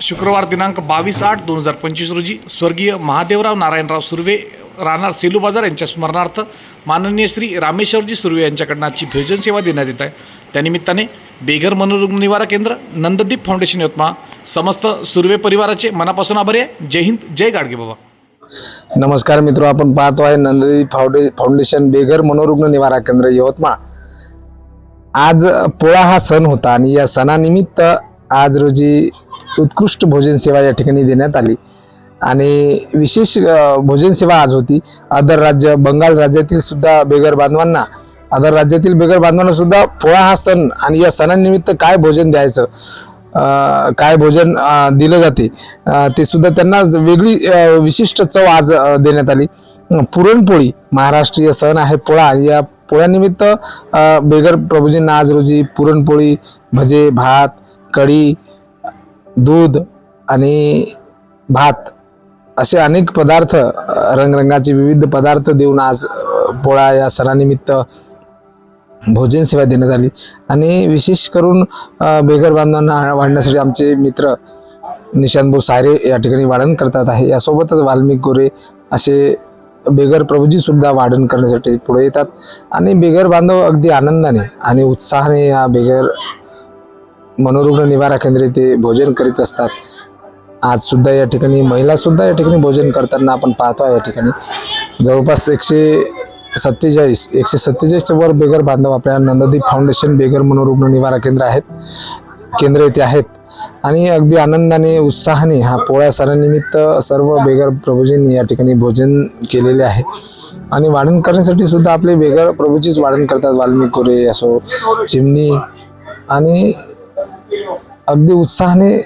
शुक्रवार दिनांक बावीस आठ दोन हजार पंचवीस रोजी स्वर्गीय महादेवराव नारायणराव सुर्वे राहणार सेलू बाजार यांच्या स्मरणार्थ माननीय श्री रामेश्वरजी सुर्वे यांच्याकडनं आजची भोजन सेवा देण्यात येत आहे. त्यानिमित्ताने बेघर मनोरुग्ण निवारा केंद्र नंददीप फाउंडेशन यवतमाळ समस्त सुर्वे परिवाराचे मनापासून आभारी आहे. जय हिंद जय गाडगे बाबा. नमस्कार मित्र आपण पाहतो आहे नंददीप फाउंडे फाउंडेशन बेघर मनोरुग्ण निवारा केंद्र यवतमाळ. आज पोळा हा सण होता आणि या सणानिमित्त आज रोजी उत्कृष्ट भोजन सेवा या ठिकाणी देण्यात आली. आणि विशेष भोजन सेवा आज होती. अदर राज्य बंगाल राज्यातील सुद्धा बेघर बांधवांना अदर राज्यातील बेगर बांधवांना सुद्धा पोळा हा सण आणि या सणानिमित्त काय भोजन द्यायचं काय भोजन दिलं जाते ते सुद्धा त्यांना वेगळी विशिष्ट चव आज देण्यात आली. पुरणपोळी महाराष्ट्रीय सण आहे पोळा. या पोळ्यानिमित्त बेगर प्रभूजींना आज रोजी पुरणपोळी भजे भात कढी दूध आणि भात असे अनेक पदार्थ रंगरंगाचे विविध पदार्थ देऊन आज पोळा या सणानिमित्त भोजन सेवा देण्यात आली. आणि विशेष करून बेघर बांधवांना वाढण्यासाठी आमचे मित्र निशांत भाऊ सारे या ठिकाणी वाढण करतात आहे. यासोबतच वाल्मिक गोरे असे बेघर प्रभूजी सुद्धा वाढण करण्यासाठी पुढे येतात. आणि बेघर बांधव अगदी आनंदाने आणि उत्साहाने या बेघर मनोरुग्ण निवारा केंद्रे ते भोजन करीत असतात. आज सुद्धा या ठिकाणी महिला सुद्धा या ठिकाणी भोजन करताना आपण पाहतो या ठिकाणी. जवळपास एकशे सत्तेचाळीस एकशे सत्तेचाळीसच्या वर बेघर बांधव आपल्या नंददीप फाउंडेशन बेघर मनोरुग्ण निवारा केंद्र आहेत. केंद्र येथे आहेत. आणि अगदी आनंदाने उत्साहाने हा पोळ्या सणानिमित्त सर्व बेघर प्रभूजींनी या ठिकाणी भोजन केलेले आहे. आणि वाढण करण्यासाठी सुद्धा आपले बेघर प्रभूजीच वाढण करतात. वाल्मिक कोरे असो चिमणी आणि अगदी उत्साहाने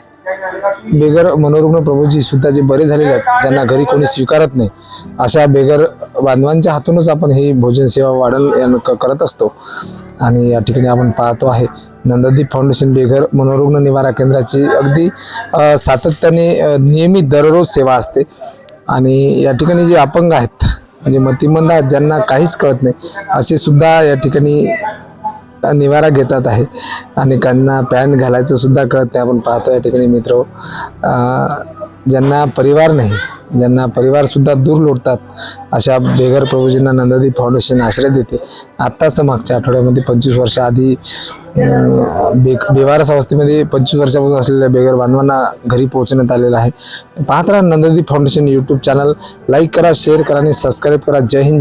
बेगर मनोरुग्ण प्रभूजी सुद्धा जे बरे झालेले आहेत ज्यांना घरी कोणी स्वीकारत नाही अशा बेगर बांधवांच्या हातूनच आपण ही भोजन सेवा वाढल यानं क- करत असतो. आणि या ठिकाणी आपण पाहतो आहे नंददीप फाउंडेशन बेघर मनोरुग्ण निवारा केंद्राची अगदी सातत्याने नियमित दररोज सेवा असते. आणि या ठिकाणी जे अपंग आहेत म्हणजे मतिमंद आहेत ज्यांना काहीच कळत नाही असे सुद्धा या ठिकाणी निवारा घेतात आहे. अनेकांना पॅन्ट घालायचं सुद्धा कळत नाही. आपण पाहतो या ठिकाणी मित्र ज्यांना परिवार नाही ज्यांना परिवारसुद्धा दूर लोटतात अशा बेघर प्रभूजींना नंददी फाउंडेशन आश्रय देते. आत्ताच मागच्या आठवड्यामध्ये पंचवीस वर्षाआधी बे बेवारस अवस्थेमध्ये पंचवीस वर्षापासून असलेल्या बेघर बांधवांना घरी पोहोचण्यात आलेलं आहे. पाहत राहा नंददी फाउंडेशन यूट्यूब चॅनल. लाईक करा शेअर करा आणि सबस्क्राईब करा. जय हिंद जय